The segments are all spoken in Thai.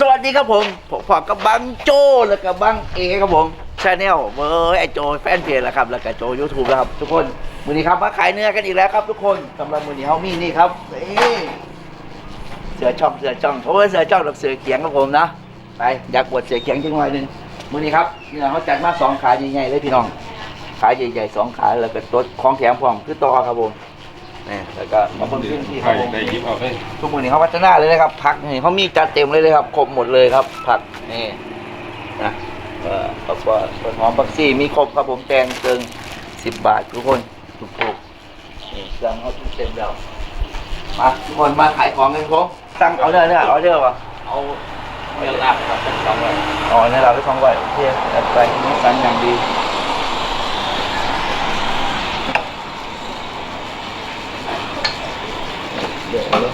สวัสดีครับผม ผมพอกับบังโจแล้วก็บังเอครับผมชาแนลเบอร์ไอโจแฟนเพจแล้วครับ แล้วก็โจยูทูบแล้วครับทุกคนมือนี้ครับมาขายเนื้อกันอีกแล้วครับ ทุกคนสำหรับมือนี้เฮามีนี่ครับนี่เสือช่องเสือช่องเพราะว่าเสือช่องกับเสือเขียงครับผมนะไปอยากบวชเสือเขียงจังหน่อยหนึงมือนี้ครับเนื้อเขาจัดมาสองขาใหญ่ๆเลยพี่น้องขาใหญ่ๆสองขาแล้วก็ตัวของแถมพร้อมคือต่อครับผม นี่แล้วก็มาเพิ่มขึ้นที่คใครรับผมได้ยิบเอาให้ทุกมือนี้เขาพัฒนาเลยนะครับผักนี่เขามีจัดเต็มเลยเลยครับครบหมดเลยครับ ผักนี่นะเอ่อผักว่าต้นหอมผักซี่มีครบครับผมแตงเกิงสิบบาททุกคนถูกถูกๆนี่เครื่องเขาทุกเต็มแล้วมาทุกคนมาขายของกันผมสั่งเอาเนื้อเนื้อเอาเนื้อวะเอาเนื้อลาบครับเป็นสองร้อยอ๋อเนื้อเราไปสองร้อยโอเคจัดไปนี่สั่งอย่างดีเดี๋ยวเอาเลย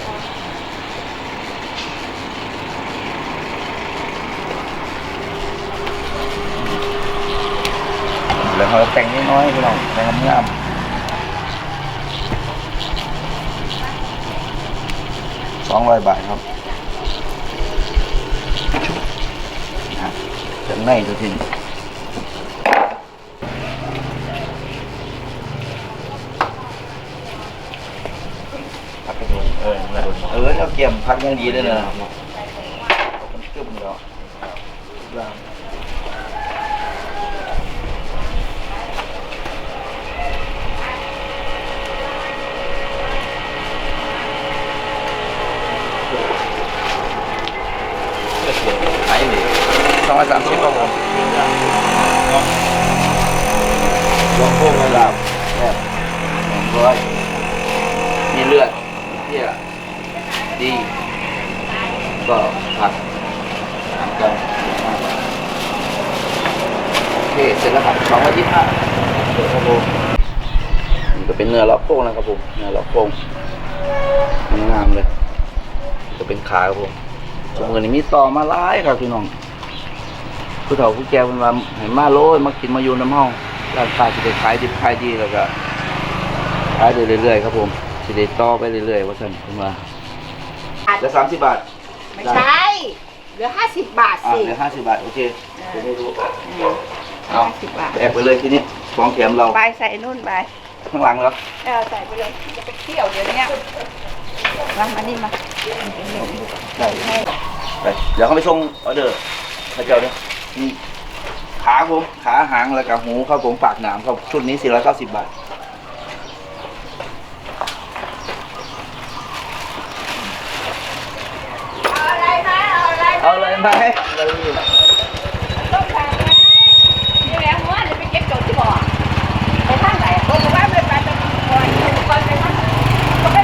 แล้วเขาแต่งน้อยๆพี่น้องแต่งงามสองร้อยบาทครับนะ จังในดูทีนี้เออ เออเอาเกี่ยมพักยังดีเลยนะมันตึ้มแล้ว ขายดีสองร้อยสามสิบครับผมลองพวกระดับแบบสองร้อยมีเลือดมีเที่ยดี ก็ผักสามกันโอเคเสร็จแล้วครับสองร้อยยี่สิบห้าครับผมนี่ก็เป็นเนื้อล็อกโค้งนะครับผมเนื้อล็อกโค้งงามเลย จะเป็นขาครับผมสมือนี้มีต่อมาหลายครับพี่น้อง ผู้เฒ่าผู้แก่เป็นว่าให้มาโลยมากินมาอยู่น้ำห้องร้านค้าสิได้ขายดิบขายดีแล้วก็ขายเรื่อยๆครับผม สิได้ต่อไปเรื่อยๆว่าซั่นเพิ่นว่าแล้วสามสิบบาทไม่ใช่เหลือห้าสิบบาทอ่าสิเหลือห้าสิบบาท โอเคจะได้รู้เอาห้าสิบบาทแบกไปเลยทีนี้ของแถมเรา ไปใส่นู่นไปข้างหลังแล้วเออใส่ไปเลยจะไปเที่ยวเดี๋ยวเนี้ยมามานี่มาได้ไปเดี๋ยวเขาไปส่งออเดอร์พระเจ้าเนี่ยมีขาผมขาหางแล้วก็หูครับผมปากหนามครับชุดนี้490บาทเอาอะไรมาเอาอะไร เอาเลย ไหมต้องแพงไหมนี่แหละหัวเดี๋ยวไปเก็บจดที่บ่อไปทางไหนบอกว่าไม่ไปไปไปไปไปทางก็ไป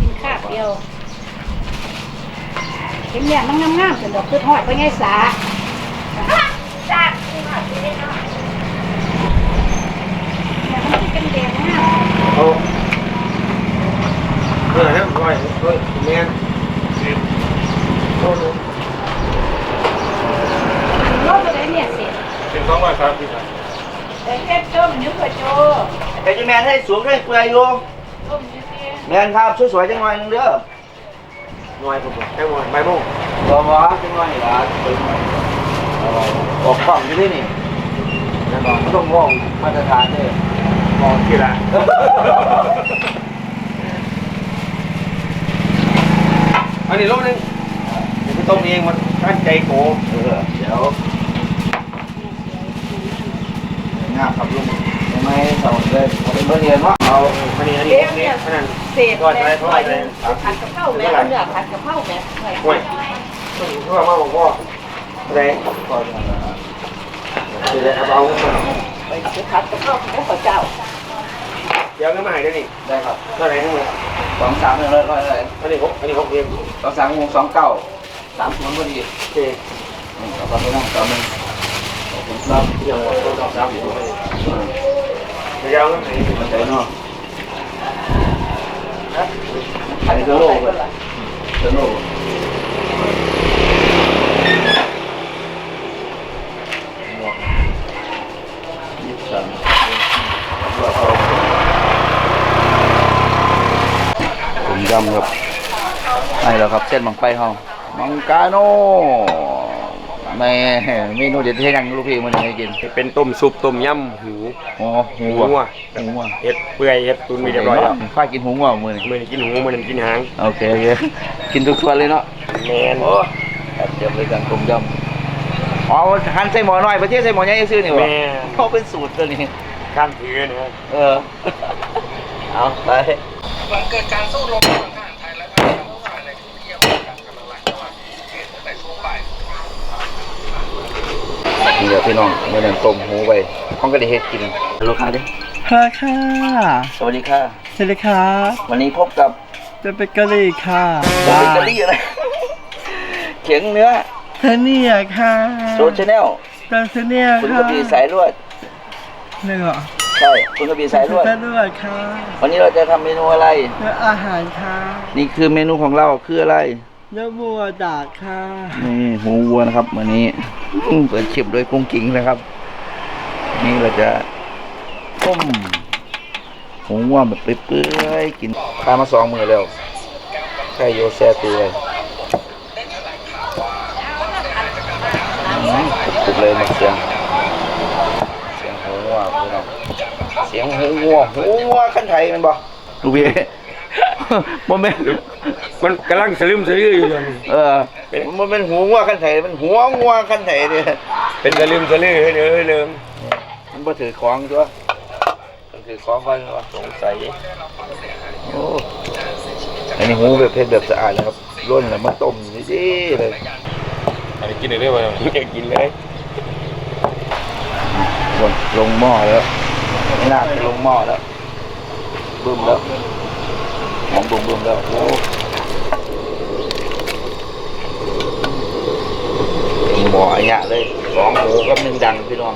กินข้าวเดียวเห็นเนี่ยมันงามๆสนุกคือทอดไปไงสาสาเนี่ยมันเป็นแดงมากเอาเนื้อเนี่ยร้อยร้อยเมียนสิบโลนึง รถอะไรเนี่ยเสร็ จสิบสองร้อยสามสิบแต่แค่ต้มนิ้วกระโจแต่จีแมนให้สวมให้เปลือยอยู่ต้มนิ้วเตี้ยแมนครับสวยๆจังหน่อยหนึงเด้อหน่วยผมแค่หน่วยใบโม่งบ่บ่จังหน่อยหลานเบิ่งหน่อยเอาออกกล้องอยู่ที่นี่แน่นอนต้องมองมาตรฐานเด้อมองที่ละ อันนี้โลนึงเดี๋ยวพี่ต้มเองมันตั้งใจโกเออเดี๋ยว งาครับลุงทำไมสองเลยเป็นเบอร์เรียนว่าเอาอันนี้อันนี้เอ๊ะเนี่เนี่ยยขนาดเศษแม่หน่อยนึงผัดกะเพราแม่เนื้อผัดกะเพราแม่หน่อยห่วยเพื่อมาบอกว่าอะไรก่อนเดี๋ยวเอาเอาไปผัดกะเพราของข้าเจ้าเดี๋ยวก็มาหายได้นี่ได้ครับเท่าไหร่ทั้งหมดสองสามหนึ่งร้อยร้อยร้อยอันนี้หกอันนี้หกเองสองสามวงสองเก้าสามศูนย์พอดีโอเคอืมเอาไปนั่งต่อหนึ่งขอบคุณ รับเดี๋ยวราต้องรับอยู่เดี๋ยวเอาไหนมันใจเนาะอันนี้ก็โล่เลยจะโล่ยี่สิบสามผมยำครับให้แล้วครับ เส้นบางไปเฮามังกาโน แม่เมนูเด็ดที่ยังลูกพี่มันให้กินเป็นต้มซุปต้มยำหูอ๋อหูหูวัวอะหูวัวเฮ็ดเปื่อยเฮ็ดตุนมีเรียบร้อยแล้วข้ากินหูวัวมือนี่มื้อนี้กินหูมื้อนี้กินหางโอเคโอเคกินทุกส่วนเลยเนาะแม่นโอ้แบบเดียวเลยกันต้มยำอ๋อหั่นใส่หมอหน่อยประเทศใส่หมอใหญ่ซื้อนี่วะแม่เขาเป็นสูตรตัวนี้การถือนะเออเอาไปมันเกิดการสู้รบ ดี๋ยวพี่น้องเมื่อนั้นต้มหูไปห้องก็ได้เฮ็ดกินลูกค้าดิค่ะค่ะ สวัสดีค่ะ สวัสดีครับวันนี้พบกับจะเป็นกะหรี่ค่ะโอเบเกอรี่อะไรเขียงเนื้อเทเนียค่ะโซชแนลตาเทเนียคุณค่ะกระบี่สายลวดหนึ่งเหรอใช่คุณกระบี่สายลวด สายลวดค่ะวันนี้เราจะทำเมนูอะไรและอาหารค่ะ นี่คือเมนูของเราคืออะไร เนื้อวัวดากค่ะนี่หูวัวนะครับวันนี้อืมเปิดชิบด้วยกุ้งกิ้งนะครับ นี่เราจะต้มหูวัวแบบเปื่อยๆกินทานมาสองมือแล้วไก่โยแซ่ตัวเลยอืมปุกๆเลยหมดเสียงเสียงหูวัวพี่น้องเสียงหูวัวหูวัวขั้นไทยแมันบอกดูพี่ โมเมนต์มันกำลังสลืมสลืออยู่ตอนนี้เออ มันเป็นหูงัวขั้นไถมันหัวงัวขั้นไถเนี่ยเป็นสลืมสลือเฮ้ยเด้อเดิมมันบ่ถือของตัวมันถือของก่อนวะสงสัยโอ้อันนี้หูแบบเพชรแบบสะอาดนะครับร่นแล้วมาต้มนี่ดิเลยอันนี้กินได้บ่อยากกินเลยลงลงหม้อแล้วไม่น่าจะลงหม้อแล้วบึ้มแล้ว หอมบึ้มบึ้มแล้วโอ้หม้ออันเนี้ยเลยสองหูกับหนึ่งดังพี่น้อง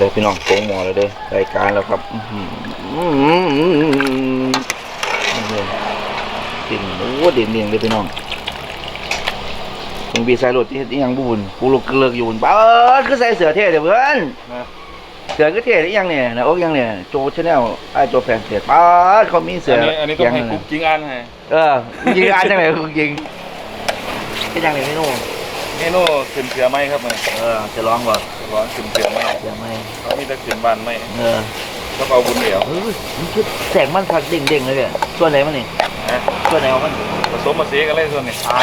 เด้อพี่น้องโกงหมอแล้วเด้อรายการแล้วครับอื้อหืออื้อหืออื้อหือดิ่งโอ้ดิ่งเดียงเลยพี่น้องมึงบีใส่รถที่เฮ็ดยังบุญกูลุกเลิกอยู่บุญบ้าคือใส่เสือเท่เดี๋ยวเพื่อนเสือก็เท่หรือยังเนี่ยนะโอ๊กยังเนี่ยโจชาแนลไอ้โจแฟนเสียป้าเขามีเสืออันนี้อันนี้ต้องให้กุ๊กกิ้งอันให้เออยิงอ่านจังไหนกูยิงก็นยังไงไม่รู้เมนูขึ้นเสือไหมครับมันเออจะร้องบ่ ร้อนขึ้นเสือไหมยังไม่เขามีแต่ขึ้นบานไหมเออต้องเอาบุญเหลียวเฮ้ยมันคือแสงมันพักเด้งๆเลยเนี่ยส่วนไหนมันนี่นะส่วนไหนของมันผสมมาเสียกันเลยส่วนนี้อ่า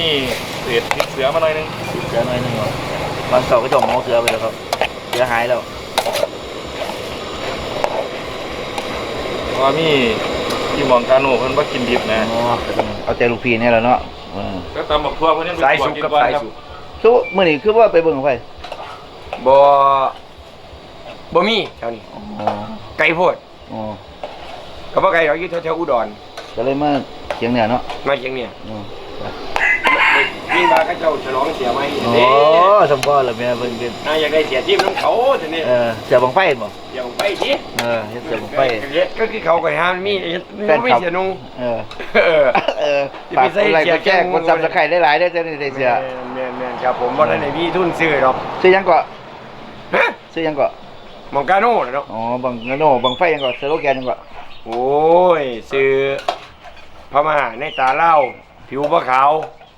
นี่เศษพริกเสือมาหน่อยนึงเสือหน่อยหนึงเหรอวันเสาร์ก็จะหมอเสือไปแล้วครับเสือหายแล้วเพราะว่ามีที่มองกาโน่เพิ่นว่ากินดิบนะอ๋อเอาใจลูกพี่นี่แหละเนาะเออก็ตำบักทั่วเพิ่นยังสายไปสุกกินกับก่อนสายครับสุกทุกมื้อนี้คือว่าไปเบิ่งของไผ บ่บ่มีแถวนี้อ๋อไก่โพดอ๋อก็บ่ไก่เราอยู่แถวๆอุดรก็เลยมาเชียงเหนือเนาะมาเชียงเนี่ยอ๋อได้วิ่งมาก็เจ้าฉลองเสียไหมโอ้สมพ่อละแม่เพิ่นเป็นน่าอยากได้เสียทีมน้ำเขาทีนี้เออเสือบังไฟบ่เดี๋ยวไปทีเออเฮ็ดเสือบังไฟก็คือเขาก็ห้ามมีแฟนไม่คลับเสียนุ่งเออเออเอออย่าฝาไปกใส่อะไรเสียไปแจ้งแกงคนซับสไครต์ได้หลายได้อจะได้ได้เสียแม่นแม่นครับผมบ่ได้ในพี่ทุนซื้อหรอก ซื้อหยังก็ ฮะซื้อหยังก็มองกาโน่เนาะอ๋อบังโน่บังไฟหยังก็สโลแกนหยังก็โอ้ยซื้อพม่าในตาเล่า ผิวบ่ขาว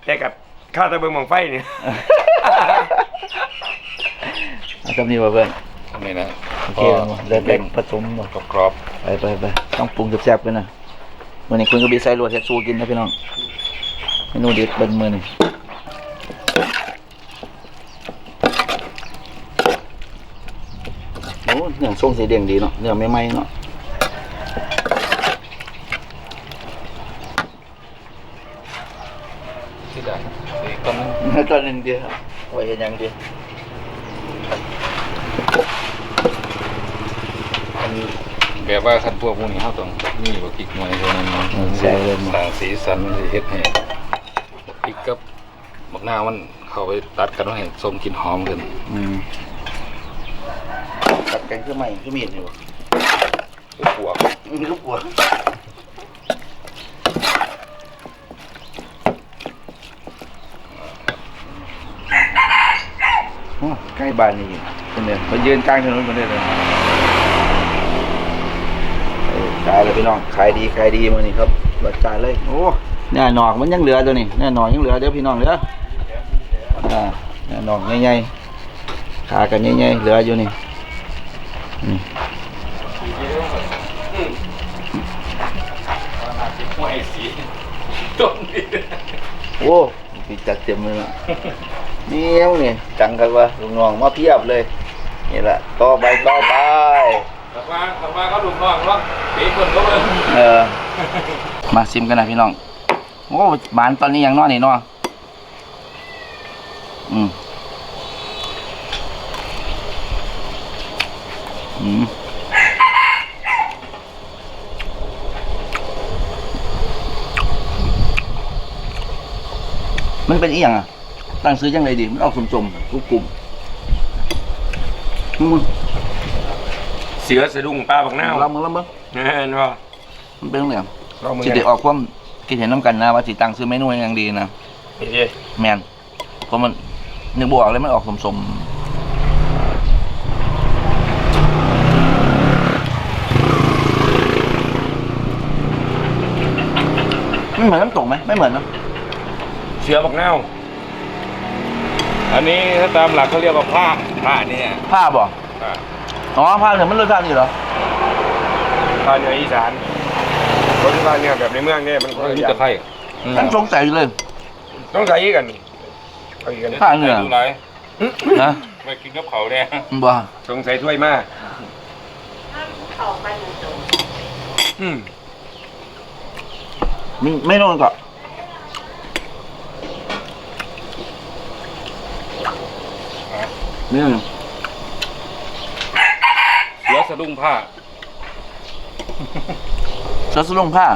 แต่กับข้าวตะเบิงมองไฟนี่เอาจำนี้ว่าเพื่อนอันนี้นะโอเคแล้วเดี๋ยวแบ่งผสมหมดกรอบไปไปไปต้องปรุงแซ่บๆกันนะมื้อนี้คุณก็บีใส่รวดเฮ็ดสู้กินนะพี่น้องเมนูเด็ดเบิ่นมื้อนี้โอ้เนื้อทรงสีแดงดีเนาะเนื้อไม่ไหม้เนาะๆที่ได้อีกต้นนึงตอนหนึงเดียวไว้เฮ็ดหยังดีอันแบบว่าคันพวกพวกนี้เฮาต้องมีบ่พริกหน่อยเท่านั้นอืมใส่เลยสร้างสีสันสิเฮ็ดให้พริกกับบักนาวมันเข้าไปตัดกันให้ส้มกลิ่นหอมขึ้น อืมตัดกันคือใหม่คือมีดนี่บ่ปวกมันก็ปวดโอ้ใกล้บ้านนี่เป็นเนี่ยมายืนกลางถนนมาได้เลยเออขายเลยพี่น้อง ขายดีขายดีมานี่ครับรสจานเลย โอ้เนี่ยหนอกมันยังเหลือตัวนี้เนี่ยหนอกยังเหลือเดี๋ยวพี่น้องเด้ออ่าเนี่ยหนอกใหญ่ๆขากันใหญ่ๆเหลืออยู่นี่ นี่ห้วยสีต้นนี้โอ้พี่จัดเต็มเลยล่ะเนี่ยวนี่จังกันวะลุงน้องมาเพียบเลย นี่แหละต่อไปต่อไปแต่ว่าแต่ว่าเขาดูน้องว่าปีคนก็เบิ่งเออ มาซิมกันนะพี่น้องโอ้หมานตอนนี้ยังนอนนี่เนาะอืม มันเป็นอีหยังอะตั้งซื้อยังไงดี มันออกสมๆทุกกลุ่มอืมเสือสะดุ้งปลาบักนาวลองมึงลองมึงแม่นบ่มันเป็นเรื่องลองมือสิกัได้นออกความคิดเห็นน้ำกันนะว่าสิตั้งซื้อเมนูอย่างดีนะนี่ดิแมนเพราะมันนึกบออกเลยมันออกสมๆไม่เหมือนน้ำตกไหมไม่เหมือนเนอะ เสือบักนาวอันนี้ถ้าตามหลักเขาเรียกว่าผ้าผ้าเนี่ยผ้าบ่ผ้าอ๋อผ้าเนี่ยมันรสชาตินี่เหรอภาคเหนืออีสานคนภาคเหนือแบบในเมืองเนี่ยมันคนละนี่อย่าตะงไคร้ฉันสงสัยอยู่เลย ต้องใส่อีกกันเอาอีกกันผ้าเหนือ ดูไรนะไม่กินกับเขาแดงบ่ต้องใส่ถ้วยมาออกมาดูตรงอืม ไม่ไม่นอนก็นี่ เสือสะดุ้งผ้า เสือสลุงผ้า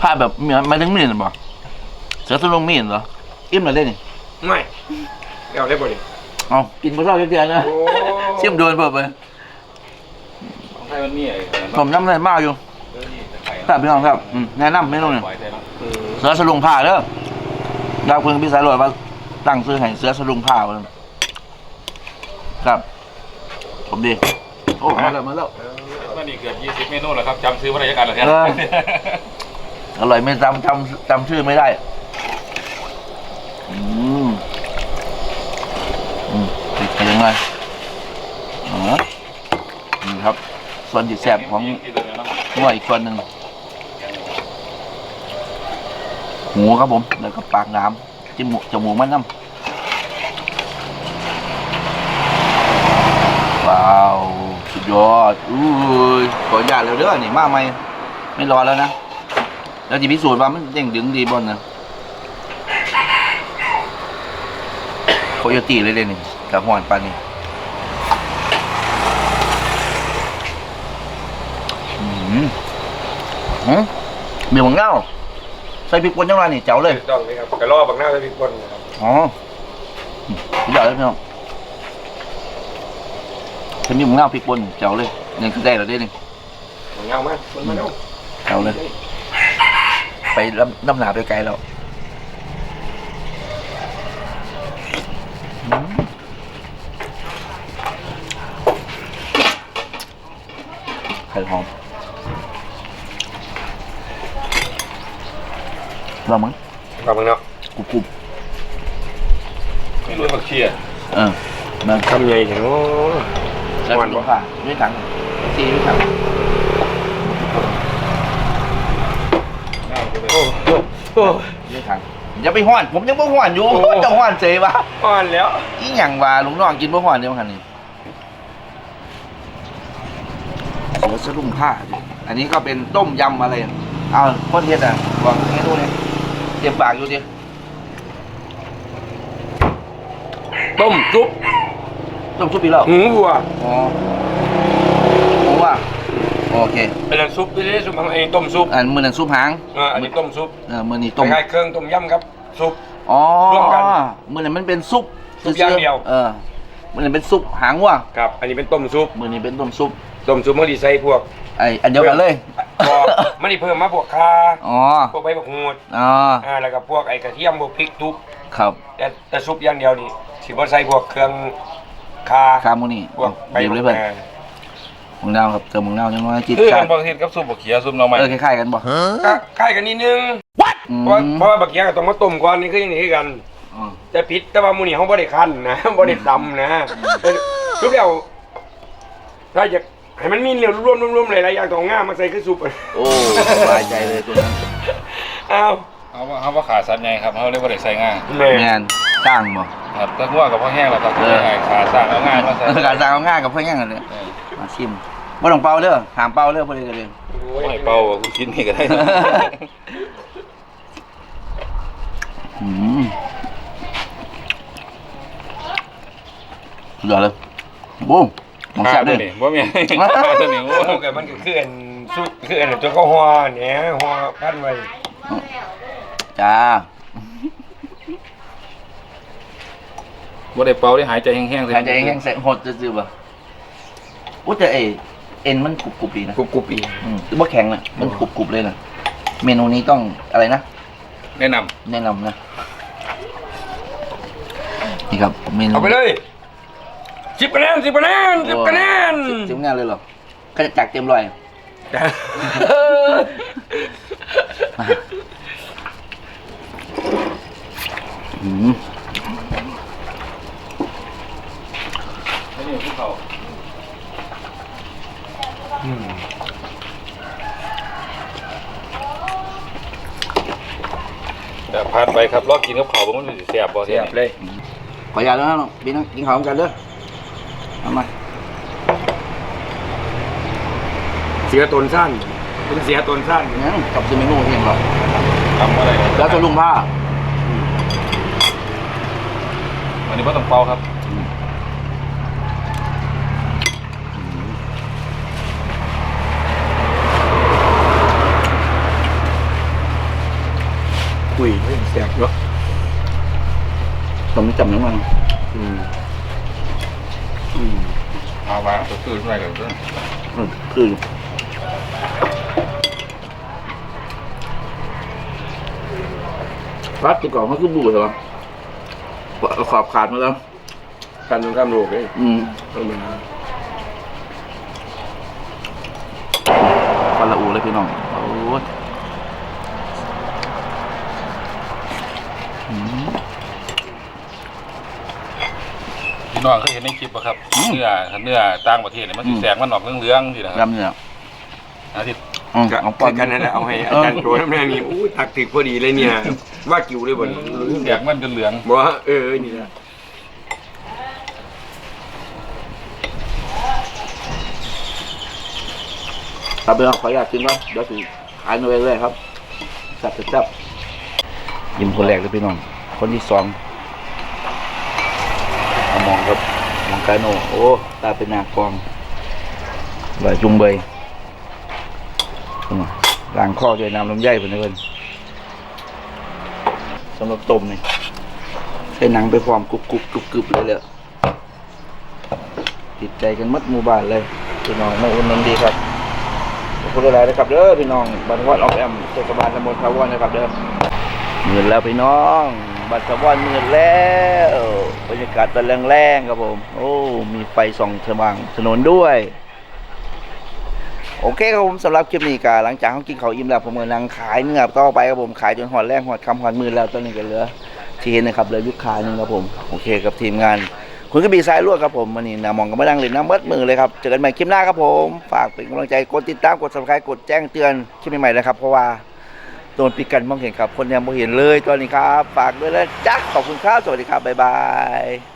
ผ้าแบบเหมือนหมายถึงมีดบ่เสือสลุงมีดเหรอ อิ่มเลยได้นี่ไม่เอาได้บ่ดิเอากินปลาทอดเจียๆนะโอ้เชี่ยมโดนเปิดไปของไทยมันมีไอ้ผมน้ำเลยมากอยู่เออนี่ตะไคร้ครับพี่น้องครับอืมแนะนำไม่ต้องเนี่ยปล่อยได้แล้วเสือสลุงผ้าเด้อดาวเพิ่งพี่สายรวยว่าตั้งซื้อให้เสือสลุงผ้าเพิ่นครับ ผมดีโอ้มาแล้วมาแล้วว่านี่เกือบ20 เมนูแล้วครับจำซื้อมาได้ยังกันเหรอเนี่ยเอออร่อยไม่จำจำจำชื่อไม่ได้อืมอืมติดไปยังไงอ๋อนี่ครับ ส่วนจิตแสบของที่เหลือเนาะหน่วยอีกส่วนหนึ่งหมูครับผม แล้วก็ปากน้ำจิ้มหมูจมูกมันน้ำ ว้าวสุดยอดอุ้ยขออนุญาตแล้วเด้อนี่มาไหมไม่รอแล้วนะแล้วจะพิสูจน์ว่ามันเด้งดึงดีบอลนะโคโยตี้เลยเลยนี่กับหอนปลานี่อืมอืมเบี่ยงเงาใส่ส่พริกป่นจังไรนี่เจ๋วเลยถูกต้องเลยครับกระรอบักหน้าใส่พริกป่นนะครับอ๋ออืมสุดยอดเลยพี่น้อง ถ้ามีหมูเงาพริกป่นเจ๋วเลยนี่คือได้แล้วได้นี่มันเงามากมันมาเร็วเจ๋วเลย ไปลำน้ำหนาไปไกลแล้วอืมไข่หอมลองมั้งครับมึงเนาะกรุบกรุบไม่รู้ผักเชียเออมันคำใหญ่เห็นโอ้ แล้วม่วนดูบ่ค่ะด้วยถังซีด้วยถังโอ้โหโอ้โหด้วยถังอย่าไปห้อน ผมยังบ่ห้อนอยู่โอ้จะห้อนเจยวะอ่อนแล้วอีหยังว่าลุงน้องกินบ่ห้อนเดียวกันนี่เสือสะดุ้งผ้าดิอันนี้ก็เป็นต้มยำอะไรเอาคนเฮ็ดอะบอกเมนูเนี่ยเจ็บปากอยู่ดิต้มซุป ต้มซุปอีกแล้วหูวัวอ๋อผมว่าโอเคเป็นน้ำซุปที่ได้ซุปของเองต้มซุปอันมื้อนั้นซุปหางอ่าอันนี้ต้มซุปเออมื้อนี้ต้ต้มมคล้ายๆเครื่องต้มยำครับซุปอ๋อร่วมกันมือนั้นมันเป็นซุปซุปอย่างเดียวเออมือนั้นเป็นซุปหางวัวครับ อันนี้เป็นต้มซุปมือนี้เป็นต้มซุปต้มซุปมันดีใส่พวกไออันเดียวกันเลยพอมันนี่เพิ่มมาพวกคาอ๋อพวกใบมะกรูดอ๋ออ่าแล้วก็พวกไอ้กระเทียมพวกพริกทุบครับแต่แต่ซุปอย่างเดียวนี่สิบ่ใส่พวกเครื่อง คาข้ามมือนี้พวกใบเดี๋ยวมะเลยกรูเพื่อดนมึงดาวครับเติมมึงดาวยังไงจิตคือชากันติบางทีกับซุปบักเขียซุปหน่อไม้เออคล้ายๆกันบ่ก็คล้ายกันนิดนึงอืมเพราะว่าเพราะว่าบักเกียก็ต้องมาต้มก่อนนี่คืออย่างนี้คือกันอ๋อจะผิดแต่ว่าหมูนี่เขาบ่ได้คั้นนะบ่ได้ตำนะทุกเดียวถ้าอยากให้มันมีเหลวร่วมๆๆหลายๆอย่างต้องเอาง่ามาใส่คือซุปโอ้สบายใจเลยตัวนั้นอ้าวเอาว่าเอาว่าขาสัตว์ไงครับเขาเรียกว่าเด็กใส่ง่ายแม่งาน สร้างบ่ครับถ้าหัวกับพ่อแห้งแล้วครับขาสร้างเอาง่ายมาใส่เออการสร้างเอาง่ายกับเพื่อนยังกันเลยเออมาชิมบ่ต้องเป่าเด้อห้ามเป่าเด้อเพื่อนกันเลยไม่เป่าอะกูกินนี่ก็ได้อืมสุดยอดเลยโบ้มองแซ่บเด้อ นี่บ่มีตัวนี้โอ้ก็มันก็คืออันซุปคืออันตัวก็ห่อเนี่ยห่อพันไว้จ้า บ่ได้เป่าได้หายใจแห้งๆแทนใจแห้งแสงหดซื่อๆป่ะอุ้แต่เอเอ็นมันกรุบกรุบๆดีนะกรุบกรุบอีกอืมว่าแข็งนะมันกรุบกรุบๆเลยนะเมนูนี้ต้องอะไรนะแนะนแนะนำนะนี่ครับเมนูเอาไปเลยสิบคะแนนสิบคะแนนสิบคะแนนสิบสิบงานเลยเหรอก็จะจากเต็มร้อยอืมำนี่ภูเขา แต่ผ่านไปครับรอกินกับข้าวบ่มันสิแซ่บบ่เสียบเลยขออนุญาตแล้วนะพี่นะกินข้าวกันเด้อเอามาเสียตนสั้นเป็นเสียตนสั้นเนี่ยกับซื้อเมนูเองเหรอทำอะไรแล้วจะลุงผ้า วันนี้บ่ต้องเป่าครับ คุยเสียบเนาะผมจำน้ำมันอืมอืมเอาวางตัวตื้อขึ้นไปก่อนเด้ออืมคือพลาสติกกล่องมันคือบูดเหรอขอบขาดมาแล้วการตรงข้ามโลกเลยอืมต้องเป็นฟันละอูเลยพี่น้องโอ้ยอืม พี่ น้องเคยเห็นในคลิปป่ะครับเนื้อเนื้อต่างประเทศเนี่ยมันสิแสงมันออกเหลืองๆสินะครับยำเนี่ยอาทิตย์อืมก็เอาปอนกันนั่นแหละเอาให้อาจารย์โจน้ำแน่นี่อู้ตักถึกพอดีเลยเนี่ย ว่ากิวเลยบ่นี่แสงมันจนเหลืองบ่ว่าเออนี่แหละครับเดี๋ยวขออนุญาตกินครับเดี๋ยวสิขายหน่วยเลยครับจับจับยิ้มคนแรกเลยพี่น้อง คนที่สองเอา มองครับมองกาโนโอ้ตาเป็นหนากองไหวจุงเบล้างข้อด้วยน้ำลำไยเพื่อนเพื่อนสำหรับต้มนี่ใส่หนังไปพร้อมกรุบกรุบกรุบกรุบเลยเลยติดใจกันมัดหมู่บ้านเลยพี่น้องไมาอุ่นนันดีครับขอบคุณหลายๆนะครับเด้อพี่น้องบันวัดออกแอมเทศบาลตำบลทาวอนนะครับเด้อมืดแล้วพี่น้อง บัตรทาวอนมืดแล้วบรรยากาศตอนแรงครับผม โอ้ มีไฟส่องสว่างถนนด้วย โอเคครับผมสำหรับคลิปนี้ก็หลังจากเขากินเขาอิ่มแล้วผมก็นั่งขายเนื้อต่อไปครับผมขายจนหอดแรกหอดคำหอดมือแล้วตอนนี้ก็เหลือที่เห็นนะครับเหลือยุคขานึ่งครับผมโอเคกับทีมงานคุณกระบี่สายลวดครับผมวันนี้นามองก็มาดังเลยน้ำเบิดมือเลยครับเจอกันใหม่คลิปหน้าครับผม ฝากเป็นกำลังใจกดติดตามกด subscribe กดแจ้งเตือนคลิปใหม่ๆนะครับเพราะว่า โดนปีกันมองเห็นครับ คนยังไม่เห็นเลยตอนนี้ครับ ฝากด้วยนะจ๊ะขอบคุณครับ สวัสดีครับ บ๊ายบาย